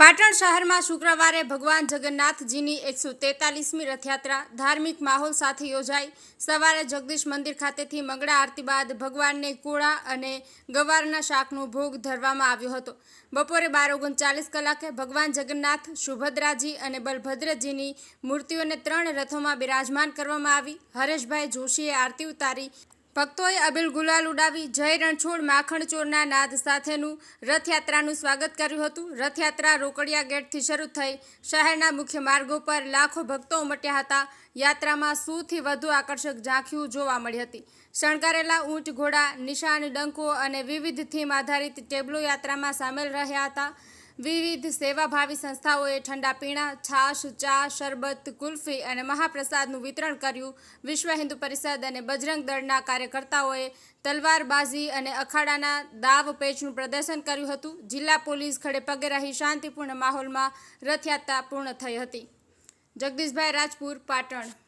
પાટણ શહેરમાં શુક્રવારે ભગવાન જગન્નાથજીની એકસો તેતાલીસમી રથયાત્રા ધાર્મિક માહોલ સાથે યોજાઈ. સવારે જગદીશ મંદિર ખાતેથી મંગળા આરતી બાદ ભગવાનને કોળા અને ગવારના શાકનો ભોગ ધરવામાં આવ્યો હતો. બપોરે બાર ઓગણચાલીસ કલાકે ભગવાન જગન્નાથ, સુભદ્રાજી અને બલભદ્રજીની મૂર્તિઓને ત્રણ રથોમાં બિરાજમાન કરવામાં આવી. હરેશભાઈ જોશીએ આરતી ઉતારી ભક્તોએ અબિલ ગુલાલ ઉડાવી જય રણછોડ માખણ ચોરના નાદ સાથેનું રથયાત્રાનું સ્વાગત કર્યું હતું. રથયાત્રા રોકડિયા ગેટથી શરૂ થઈ શહેરના મુખ્ય માર્ગો પર લાખો ભક્તો ઉમટ્યા હતા. યાત્રામાં સૌથી વધુ આકર્ષક ઝાંખીઓ જોવા મળી હતી. શણગારેલા ઊંટ, ઘોડા, નિશાન, ડંકો અને વિવિધ થીમ આધારિત ટેબલો યાત્રામાં સામેલ રહ્યા હતા. વિવિધ સેવાભાવી સંસ્થાઓએ ઠંડા પીણા, છાશ, ચા, શરબત, કુલ્ફી અને મહાપ્રસાદનું વિતરણ કર્યું. વિશ્વ હિન્દુ પરિષદ અને બજરંગ દળના કાર્યકર્તાઓએ તલવારબાજી અને અખાડાના દાવ પેચનું પ્રદર્શન કર્યું હતું. જિલ્લા પોલીસ ખડે પગે રહી શાંતિપૂર્ણ માહોલમાં રથયાત્રા પૂર્ણ થઈ હતી. જગદીશભાઈ રાજપુર, પાટણ.